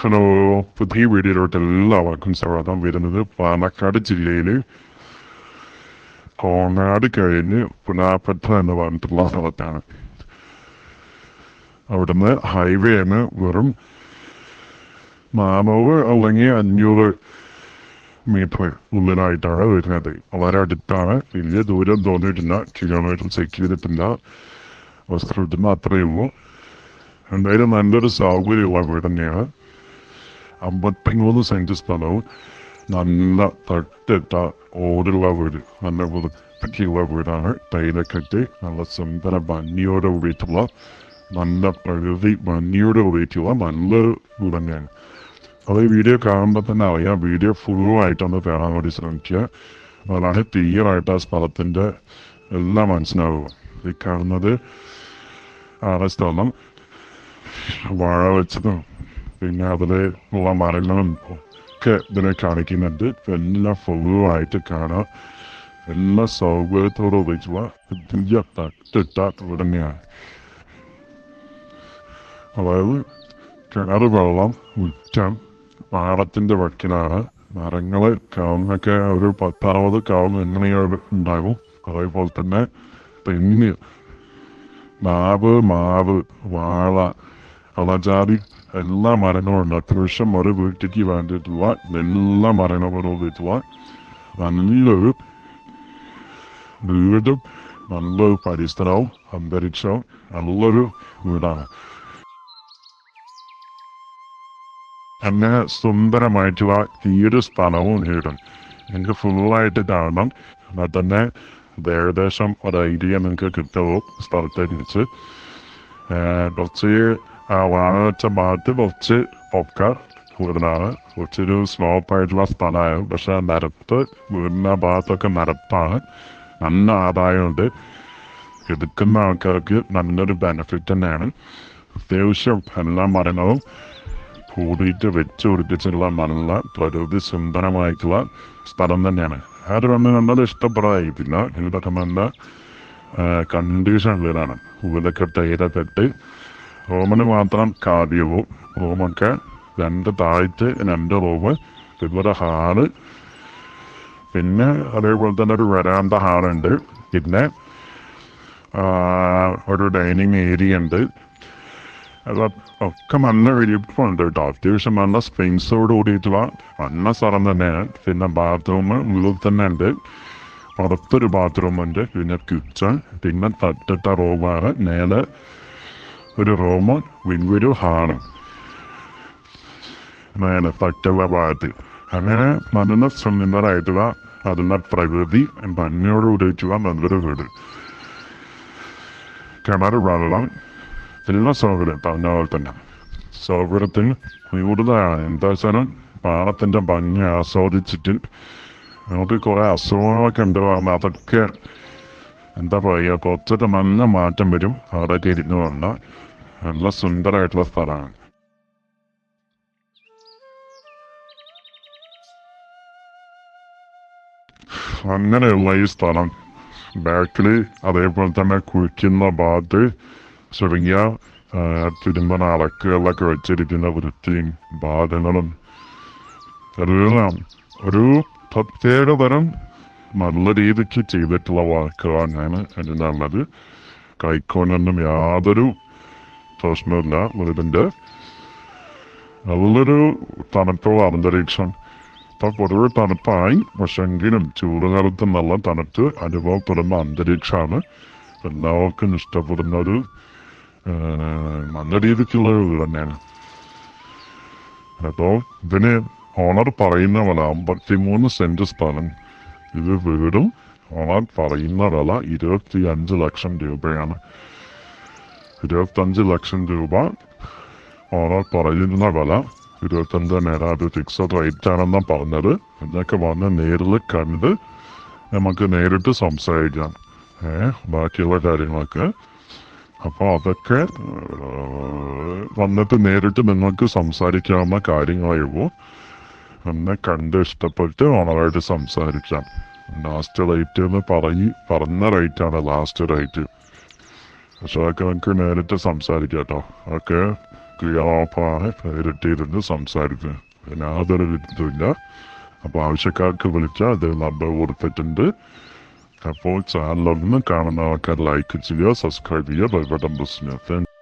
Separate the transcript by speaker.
Speaker 1: Hello പുതിയ വീഡിയോയിലോട്ട് എല്ലാവർക്കും സ്വാഗതം. വരുന്നത് പാലക്കാട് ജില്ലയിൽ കോങ്ങാട് കഴിഞ്ഞ് പുനാപ്പറ്റ എന്ന് പറഞ്ഞിട്ടുള്ള സ്ഥലത്താണ്. അവിടുന്ന് ഹൈവേന്ന് വെറും നാനൂറ് അല്ലെങ്കിൽ അഞ്ഞൂറ് മീറ്റർ ഉള്ളിലായിട്ടാണ് വരുന്നത്. വളരെ അടുത്താണ്. വലിയ ദൂരം തോന്നിയിട്ടില്ല. കിലോമീറ്റർ ചെക്ക് ചെയ്തിട്ടില്ല. വസ്ത്രത്തിന് അത്രയേ ഉള്ളൂ. എന്തായാലും നല്ലൊരു സൗകര്യമുള്ള വീട് തന്നെയാണ്. അമ്പത്തിമൂന്ന് സെന്റ് സ്ഥലവും നല്ല തട്ടിട്ട ഓടുള്ള വീട് നല്ല വൃത്തിയുള്ള വീടാണ്. ടൈലൊക്കെ നല്ല സുന്ദര ഭംഗിയോടെ കൂടിയിട്ടുള്ള നല്ല പ്രകൃതി ഭംഗിയോടെ കൂടിയിട്ടുള്ള നല്ലൊരു വീട് തന്നെയാണ്. അത് ഈ വീഡിയോ കാണുമ്പോൾ തന്നെ അറിയാം വീഡിയോ ഫുള്ളായിട്ടൊന്ന് കാണാൻ വേണ്ടി ശ്രമിക്കുക. അതാണ് ക്ലിയറായിട്ട് ആ സ്ഥലത്തിന്റെ എല്ലാം മനസ്സിലാവുക. ഈ കാണുന്നത് ആണ് സ്ഥലം വാഴ വെച്ചതും പിന്നെ അതിൽ ഉള്ള മരങ്ങളും ഒക്കെ ഇതിനെ കാണിക്കുന്നുണ്ട്. എല്ലാം ഫുള്ളായിട്ട് കാണാം. എല്ലാ സൗകര്യത്തോടെ ഉപയോഗിച്ചുള്ള ഉടനെയാണ് അതായത് കിണർ വെള്ളം ഉച്ചം പാടത്തിന്റെ വക്കിലാണ്. മരങ്ങൾ കവുങ്ങൊക്കെ ഒരു പത്താമത് കവുങ്ങ് എങ്ങനെയാണ് ഉണ്ടാകും. അതേപോലെ തന്നെ തെങ്ങ് മാവ് മാവ് വാഴ കളജാതി എല്ലാ മരങ്ങളും ഉണ്ട് അത്യാവശ്യം ഒരു വീട്ടിലേക്ക് വേണ്ടിയിട്ടുള്ള എല്ലാ മരങ്ങളും ഉപയോഗിച്ചുള്ള നല്ലൊരു വീടും നല്ലൊരു പരിസരവും അന്തരീക്ഷവും നല്ലൊരു വീടാണ് അങ്ങനെ സുന്ദരമായിട്ടുള്ള ഈ ഒരു സ്ഥലവും വീടും നിങ്ങൾക്ക് ഫുള്ളായിട്ട് കാണണം എന്നാൽ തന്നെ ഇത് ഏകദേശം ഒരു ഐഡിയ നിങ്ങൾക്ക് കിട്ടുമോ സ്ഥലത്തെ കുറിച്ച് കുറച്ച് വാഴച്ച ഭാഗത്ത് കുറച്ച് പൊക്ക കൂടുതലാണ്. കുറച്ചൊരു സ്ലോപ്പ് ആയിട്ടുള്ള സ്ഥലമാണ് പക്ഷെ നിരത്ത് വീടിന്റെ ഭാഗത്തൊക്കെ നിരത്താണ് നല്ല ആദായമുണ്ട്. എടുക്കുന്ന ആൾക്കാർക്ക് നല്ലൊരു ബെനിഫിറ്റ് തന്നെയാണ്. അത്യാവശ്യം എല്ലാ മരങ്ങളും കൂടിയിട്ട് വെച്ച് പിടിപ്പിച്ചിട്ടുള്ള നല്ല പ്രകൃതി സുന്ദരമായിട്ടുള്ള സ്ഥലം തന്നെയാണ്. ആരും വന്ന് കണ്ടത് ഇഷ്ടപ്പെടാതിരിക്കില്ല ഇതൊക്കെ നല്ല കണ്ടീഷനിലാണ് ഇവിടൊക്കെ തൈരക്കെട്ട് റൂമിന് മാത്രം കാവ്യവും റൂമൊക്കെ രണ്ട് താഴ്ത്ത് രണ്ട് റൂമ് ഇവിടെ ഹാൾ. പിന്നെ അതേപോലെ തന്നെ ഒരു വരാന്ത ഹാളുണ്ട്. പിന്നെ ഒരു ഡൈനിങ് ഏരിയ ഉണ്ട് ഒക്കെ നല്ല വിരിപ്പുണ്ട് കേട്ടോ. അത്യാവശ്യം നല്ല സ്പേസോട് കൂടിയിട്ടുള്ള നല്ല സ്ഥലം തന്നെയാണ്. പിന്നെ ബാത്റൂം ഉള്ളിൽ തന്നെ ഉണ്ട്. പുറത്തൊരു ബാത്റൂമുണ്ട്. പിന്നെ കിച്ചൺ പിന്നെ തട്ടിട്ട റൂമാണ്. നേരെ ഒരു റോമൻ വിൻഗുരു ആണ് നേരെ തട്ടുള്ള ഭാഗത്ത്. അങ്ങനെ നല്ല സുന്ദരായിട്ടുള്ള അതിന്റെ പ്രകൃതി ഭംഗിയോട് കൂടിയിട്ടുള്ള നല്ലൊരു വീട്. കിണർ വെള്ളം എല്ലാ സൗകര്യം പറഞ്ഞ പോലെ തന്നെ. സൗകര്യത്തിൽ കൂടുതലാണ്. എന്താ വെച്ചാൽ പാടത്തിന്റെ ഭംഗി ആസ്വദിച്ചിട്ട് നമുക്ക് കുറേ അസുഖങ്ങളൊക്കെ ഉണ്ട്. അതൊക്കെ എന്താ പറയുക കുറച്ചൊക്കെ നല്ല മാറ്റം വരും. അവിടെ ഇരുന്നു കൊണ്ട് നല്ല സുന്ദരമായിട്ടുള്ള സ്ഥലമാണ്. അങ്ങനെയുള്ള ഈ സ്ഥലം. ബാക്കിൽ അതേപോലെ തന്നെ കുഴിക്കുന്ന ഭാഗത്ത് ചുരുങ്ങിയ ആ, തിരുമ്പന അളക്കുകളൊക്കെ വെച്ചിരിക്കുന്ന വൃത്തിയും ഭാഗങ്ങളും എല്ലാം ഒരു പ്രത്യേക തരം നല്ല രീതിക്ക് ചെയ്തിട്ടുള്ള വാക്കുകളാണ് അതിനുള്ളത്. കൈക്കോനൊന്നും യാതൊരു പ്രശ്നമില്ല ഇതിന്റെ നല്ലൊരു തണുപ്പുള്ള അന്തരീക്ഷം. ഇപ്പം പൊതുവെ തണുപ്പായി പക്ഷെ എങ്കിലും ചൂടുകാലത്ത് നല്ല തണുത്ത് അനുഭവപ്പെടുന്ന അന്തരീക്ഷമാണ്. എല്ലാവർക്കും ഇഷ്ടപ്പെടുന്ന ഒരു നല്ല രീതിക്കുള്ള ഇത് തന്നെയാണ്. അപ്പോൾ ഇതിന് ഓണർ പറയുന്ന പോലെ അമ്പത്തിമൂന്ന് സെന്റ് സ്ഥലം. ഇത് വീടും ഓണർ പറയുന്ന വില ഇരുപത്തി അഞ്ച് ലക്ഷം രൂപയാണ്. ഇരുപത്തഞ്ച് ലക്ഷം രൂപ ഓണർ പറയുന്ന വില ഇരുപത്തഞ്ച് നേരം അത് ഫിക്സഡ് റേറ്റ് ആണെന്നാണ് പറഞ്ഞത്. എന്നൊക്കെ വന്ന് നേരിൽ കണ്ട് നമുക്ക് നേരിട്ട് സംസാരിക്കാം. ഏ ബാക്കിയുള്ള കാര്യങ്ങളൊക്കെ. അപ്പോൾ അതൊക്കെ വന്നിട്ട് നേരിട്ട് നിങ്ങൾക്ക് സംസാരിക്കാവുന്ന കാര്യങ്ങളേ ഉള്ളൂ. എന്നെ കണ്ട് ഇഷ്ടപ്പെട്ട് ഓണറായിട്ട് സംസാരിക്കാം. ലാസ്റ്റ് റേറ്റ് എന്ന് പറഞ്ഞ് പറഞ്ഞ റേറ്റാണ് ലാസ്റ്റ് റേറ്റ് പക്ഷെ അതൊക്കെ നമുക്ക് നേരിട്ട് സംസാരിക്കാം കേട്ടോ. ഓക്കെ? നേരിട്ട് ഇരുന്ന് സംസാരിക്കുന്നത് അതിന് യാതൊരു ഇതുമില്ല. അപ്പോൾ ആവശ്യക്കാർക്ക് വിളിച്ചാൽ അത് നമ്പർ കൊടുത്തിട്ടുണ്ട്. അപ്പോൾ ചാനലൊന്ന് കാണുന്ന ആൾക്കാർ ലൈക്ക് ചെയ്യുക സബ്സ്ക്രൈബ് ചെയ്യുക ബൈ ബട്ടൺ പ്രസ്